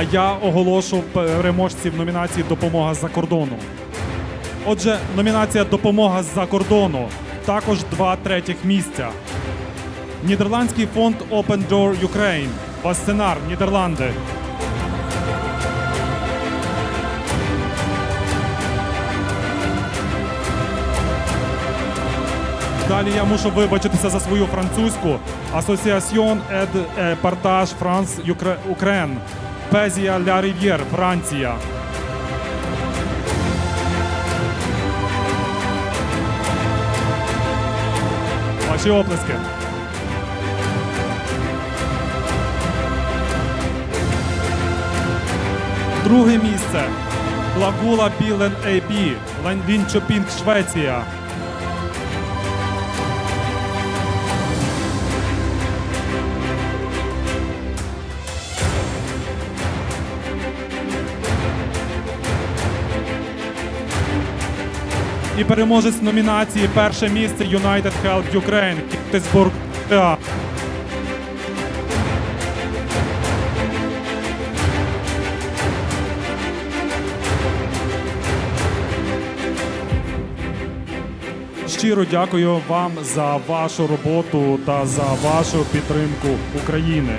А я оголошу переможців номінації Допомога з-за кордону. Отже, номінація Допомога з-за кордону. Також два третіх місця. Нідерландський фонд Open Door Ukraine. Васценар, Нідерланди. Далі я мушу вибачитися за свою французьку. Et Partage France Ukra- Ukraine. Пезія Ля Рив'єр, Франція. Ваші оплески. Друге місце. Благула Білен AB, Лінчопінг, Швеція. І переможець номінації перше місце United Help Ukraine Кітесбург ТА. Щиро дякую вам за вашу роботу та за вашу підтримку України.